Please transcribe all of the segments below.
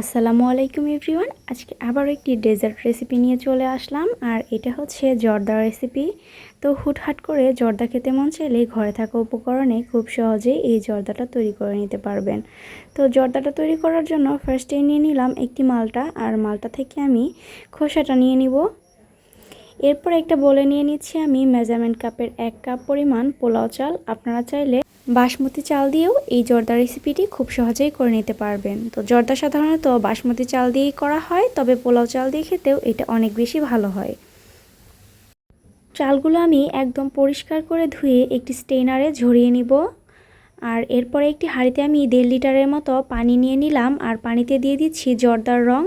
আসসালামু আলাইকুম এভরিওয়ান। আজকে আবার একটি ডেজার্ট রেসিপি নিয়ে চলে আসলাম, আর এটা হচ্ছে জর্দা রেসিপি। তো হুটহাট করে জর্দা খেতে মন চাইলে ঘরে থাকা উপকরণে খুব সহজেই এই জর্দাটা তৈরি করে নিতে পারবেন। তো জর্দাটা তৈরি করার জন্য ফার্স্টে নিয়ে নিলাম একটি মালটা, আর মালটা থেকে আমি খোসাটা নিয়ে নিব। এরপর একটা বলে নিয়ে নিচ্ছি আমি মেজারমেন্ট কাপের এক কাপ পরিমাণ পোলাও চাল। আপনারা চাইলে বাসমতি চাল দিয়েও এই জর্দা রেসিপিটি খুব সহজেই করে নিতে পারবেন। তো জর্দা সাধারণত বাসমতি চাল দিয়েই করা হয়, তবে পোলাও চাল দিয়ে খেতেও এটা অনেক বেশি ভালো হয়। চালগুলো আমি একদম পরিষ্কার করে ধুয়ে একটি স্টেনারে ঝরিয়ে নিব। আর এরপরে একটি হাঁড়িতে আমি দেড় লিটারের মতো পানি নিয়ে নিলাম আর পানিতে দিয়ে দিচ্ছি জর্দার রং।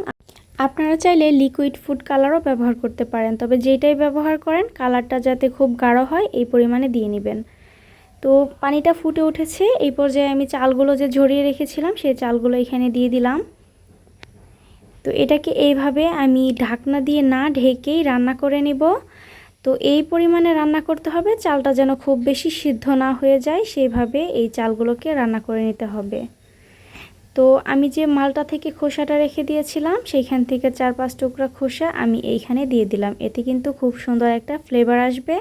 আপনারা চাইলে লিকুইড ফুড কালারও ব্যবহার করতে পারেন, তবে যেটাই ব্যবহার করেন কালারটা যাতে খুব গাঢ় হয়, এই পরিমাণে দিয়ে নেবেন। তো পানিটা ফুটে উঠেছে। এই পর্যায়ে আমি চালগুলো যে ঝরিয়ে রেখেছিলাম, সেই চালগুলো এখানে দিয়ে দিলাম। তো এটাকে এইভাবে আমি ঢাকনা দিয়ে না ঢেকেই রান্না করে নেব। তো এই পরিমাণে রান্না করতে হবে, চালটা যেন খুব বেশি সিদ্ধ না হয়ে যায়, সেইভাবে এই চালগুলোকে রান্না করে নিতে হবে। তো আমি যে মালটা থেকে খোসাটা রেখে দিয়েছিলাম, সেইখান থেকে চার পাঁচ টুকরা খোসা আমি এইখানে দিয়ে দিলাম। এতে কিন্তু খুব সুন্দর একটা ফ্লেভার আসবে।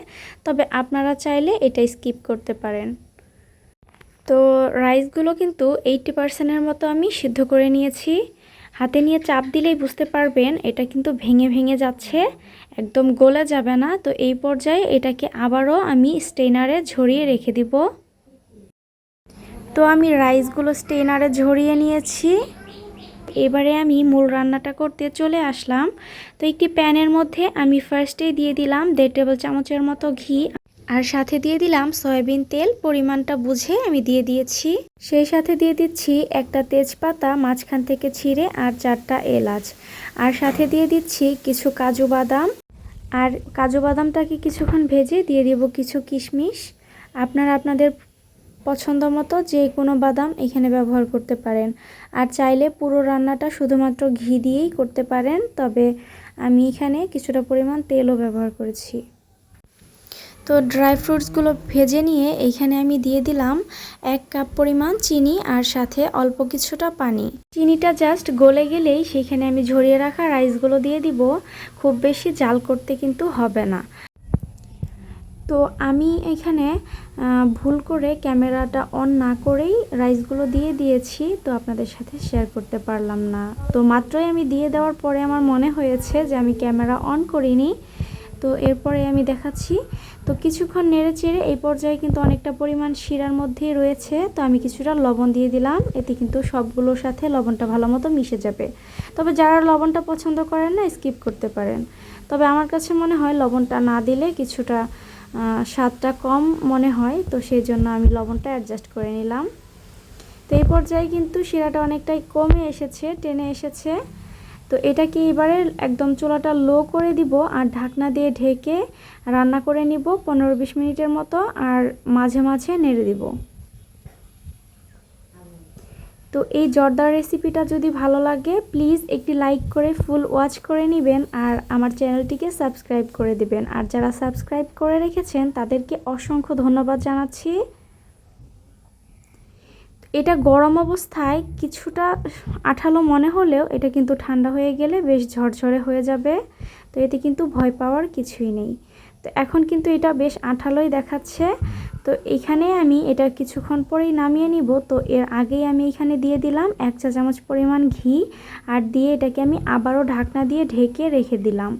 তবে আপনারা চাইলে এটা স্কিপ করতে পারেন। তো রাইসগুলো কিন্তু এইটটি পার্সেন্টের মতো আমি সিদ্ধ করে নিয়েছি। হাতে নিয়ে চাপ দিলেই বুঝতে পারবেন, এটা কিন্তু ভেঙে ভেঙে যাচ্ছে, একদম গলে যাবে না। তো এই পর্যায়ে এটাকে আবারও আমি স্টেনারে ঝরিয়ে রেখে দিব। তো আমি রাইসগুলো স্টেনারে ঝরিয়ে নিয়েছি। এবারে আমি মূল রান্নাটা করতে চলে আসলাম। তো একটি প্যানের মধ্যে আমি ফার্স্টেই দিয়ে দিলাম দেড় টেবিল চামচের মতো ঘি আর সাথে দিয়ে দিলাম সয়াবিন তেল। পরিমাণটা বুঝে আমি দিয়ে দিয়েছি। সেই সাথে দিয়ে দিচ্ছি একটা তেজপাতা, মাঝখান থেকে ছিঁড়ে আর চারটা এলাচ। আর সাথে দিয়ে দিচ্ছি কিছু কাজু বাদাম। আর কাজু বাদামটাকে কিছুক্ষণ ভেজে দিয়ে দিব কিছু কিশমিশ। আপনারা আপনাদের পছন্দ মতো যে কোনো বাদাম এখানে ব্যবহার করতে পারেন। আর চাইলে পুরো রান্নাটা শুধুমাত্র ঘি দিয়েই করতে পারেন, তবে আমি এখানে কিছুটা পরিমাণ তেলও ব্যবহার করেছি। তো ড্রাই ফ্রুটসগুলো ভেজে নিয়ে এইখানে আমি দিয়ে দিলাম এক কাপ পরিমাণ চিনি আর সাথে অল্প কিছুটা পানি। চিনিটা জাস্ট গলে গেলেই সেখানে আমি ঝরিয়ে রাখা রাইসগুলো দিয়ে দিব। খুব বেশি জাল করতে কিন্তু হবে না। তো আমি এখানে ভুল করে ক্যামেরাটা অন না করেই রাইসগুলো দিয়ে দিয়েছি, তো আপনাদের সাথে শেয়ার করতে পারলাম না। তো মাত্রই আমি দিয়ে দেওয়ার পরে আমার মনে হয়েছে যে আমি ক্যামেরা অন করিনি। তো এরপরে আমি দেখাচ্ছি। তো কিছুক্ষণ নেড়ে চেড়ে এই পর্যায়ে কিন্তু অনেকটা পরিমাণ শিরার মধ্যেই রয়েছে, তো আমি কিছুটা লবণ দিয়ে দিলাম। এতে কিন্তু সবগুলোর সাথে লবণটা ভালো মতো মিশে যাবে। তবে যারা লবণটা পছন্দ করেন না স্কিপ করতে পারেন। তবে আমার কাছে মনে হয় লবণটা না দিলে কিছুটা স্বাদটা কম মনে হয়, তো সেই জন্য আমি লবণটা অ্যাডজাস্ট করে নিলাম। তো এই পর্যায়ে কিন্তু শিরাটা অনেকটাই কমে এসেছে, টেনে এসেছে। তো এটাকে এবারে একদম চুলাটা লো করে দিব আর ঢাকনা দিয়ে ঢেকে রান্না করে নিব পনেরো বিশ মিনিটের মতো, আর মাঝে মাঝে নেড়ে দিব। তো এই জর্দার রেসিপিটা যদি ভালো লাগে প্লিজ একটি লাইক করে ফুল ওয়াচ করে নেবেন আর আমার চ্যানেলটিকে সাবস্ক্রাইব করে দিবেন। আর যারা সাবস্ক্রাইব করে রেখেছেন, তাদেরকে অসংখ্য ধন্যবাদ জানাচ্ছি। এটা গরম অবস্থায় কিছুটা আঠালো মনে হলেও এটা কিন্তু ঠান্ডা হয়ে গেলে বেশ ঝরঝরে হয়ে যাবে, তো এতে কিন্তু ভয় পাওয়ার কিছুই নেই। তো এখন কিন্তু এটা বেশ আঠালোই দেখাচ্ছে। তো এখানে আমি এটা কিছুক্ষণ পরেই নামিয়ে নিব। তো এর আগেই আমি এখানে দিয়ে দিলাম এক চা চামচ পরিমাণ ঘি আর দিয়ে এটাকে আমি আবারও ঢাকনা দিয়ে ঢেকে রেখে দিলাম।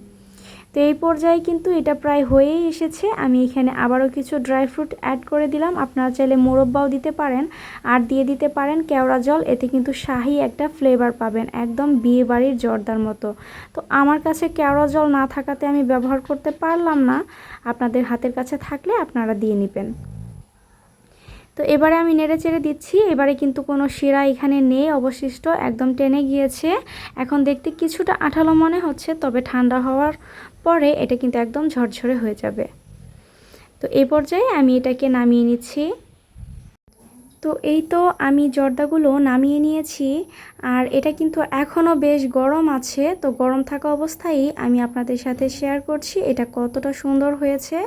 তো এই পর্যায়ে কিন্তু এটা প্রায় হয়েই এসেছে। আমি এখানে আবারও কিছু ড্রাই ফ্রুট অ্যাড করে দিলাম। আপনারা চাইলে মোরব্বাও দিতে পারেন আর দিয়ে দিতে পারেন কেওড়া জল। এতে কিন্তু শাহি একটা ফ্লেভার পাবেন একদম বিয়ে বাড়ির জর্দার মতো। তো আমার কাছে কেওড়া জল না থাকাতে আমি ব্যবহার করতে পারলাম না। আপনাদের হাতের কাছে থাকলে আপনারা দিয়ে নেবেন। তো এবারে আমি নেড়ে চেড়ে দিচ্ছি। এবারে কিন্তু কোনো শিরা এখানে নেই, অবশিষ্ট একদম টেনে গিয়েছে। এখন দেখতে কিছুটা আঠালো মনে হচ্ছে, তবে ঠান্ডা হওয়ার পরে এটা কিন্তু একদম ঝরঝরে হয়ে যাবে। তো এই পর্যায়ে আমি এটাকে নামিয়ে নিচ্ছি। তো এই তো আমি জর্দাগুলো নামিয়ে নিয়েছি। আর এটা কিন্তু এখনও বেশ গরম আছে। তো গরম থাকা অবস্থায় আমি আপনাদের সাথে শেয়ার করছি এটা কতটা সুন্দর হয়েছে।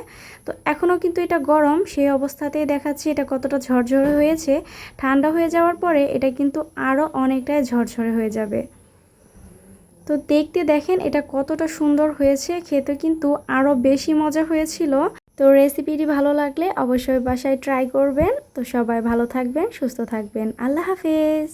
তো এখনও কিন্তু এটা গরম, সেই অবস্থাতেই দেখাচ্ছি এটা কতটা ঝরঝরে হয়েছে। ঠান্ডা হয়ে যাওয়ার পরে এটা কিন্তু আরও অনেকটাই ঝরঝরে হয়ে যাবে। তো দেখতে দেখেন এটা কতটা সুন্দর হয়েছে, খেতে কিন্তু আরও বেশি মজা হয়েছিল। তো রেসিপিটি ভালো লাগলে অবশ্যই বাসায় ট্রাই করবেন। তো সবাই ভালো থাকবেন, সুস্থ থাকবেন। আল্লাহ হাফেজ!